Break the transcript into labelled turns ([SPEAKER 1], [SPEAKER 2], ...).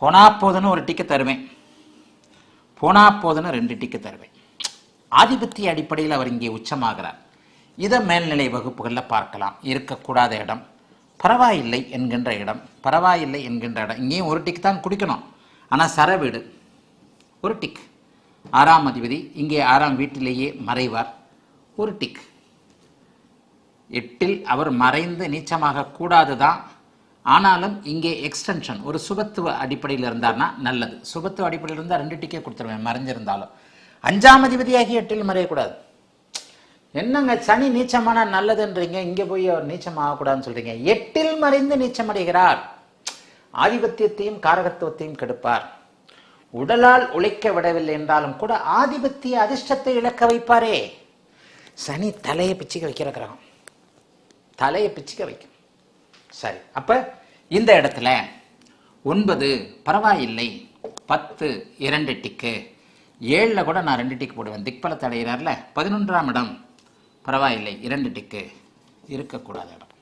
[SPEAKER 1] போனா போதுன்னு ஒரு டிக்கெட் தருவேன். போனா போதுன்னு ரெண்டு டிக்கெட் தருவேன். ஆதிபத்திய அடிப்படையில் அவர் இங்கே உச்சமாகிறார். இதை மேல்நிலை வகுப்புகளில் பார்க்கலாம். இருக்கக்கூடாத இடம். பரவாயில்லை என்கின்ற இடம். பரவாயில்லை என்கின்ற இடம். இங்கேயும் ஒரு டிக் தான் குடிக்கணும். ஆனால் சர வீடு ஒரு டிக் ஆறாம் அதிபதி இங்கே ஆறாம் வீட்டிலேயே மறைவார். ஒரு டிக் எட்டில் அவர் மறைந்து நீச்சமாக கூடாது தான் ஆனாலும் இங்கே எக்ஸ்டென்ஷன் ஒரு சுபத்துவ அடிப்படையில் இருந்தார்னா நல்லது. சுபத்துவ அடிப்படையில் இருந்தால் ரெண்டு டிக்கே கொடுத்துருவேன் மறைஞ்சிருந்தாலும். அஞ்சாம் அதிபதியாகி எட்டில் மறையக்கூடாது. என்னங்க சனி நீச்சமானா நல்லதுன்றீங்க இங்கே போய் அவர் நீச்சம் ஆகக்கூடாதுன்னு சொல்றீங்க. எட்டில் மறைந்து நீச்சம் அடைகிறார் ஆதிபத்தியத்தையும் காரகத்துவத்தையும் கெடுப்பார். உடலால் உழைக்க விடவில்லை என்றாலும் கூட ஆதிபத்திய அதிர்ஷ்டத்தை இழக்க வைப்பாரே. சனி தலையை பிச்சுக்க வைக்கிற கிரகம். தலையை பிச்சுக்க வைக்கும். சரி அப்போ இந்த இடத்துல ஒன்பது பரவாயில்லை பத்து இரண்டு டிக்கு. ஏழில் கூட நான் ரெண்டு டிக்கு போடுவேன். திக்பலத்தை அடைகிறார்ல பதினொன்றாம் இடம் பரவாயில்லை இரண்டு டிக்கு. இருக்கக்கூடாத இடம்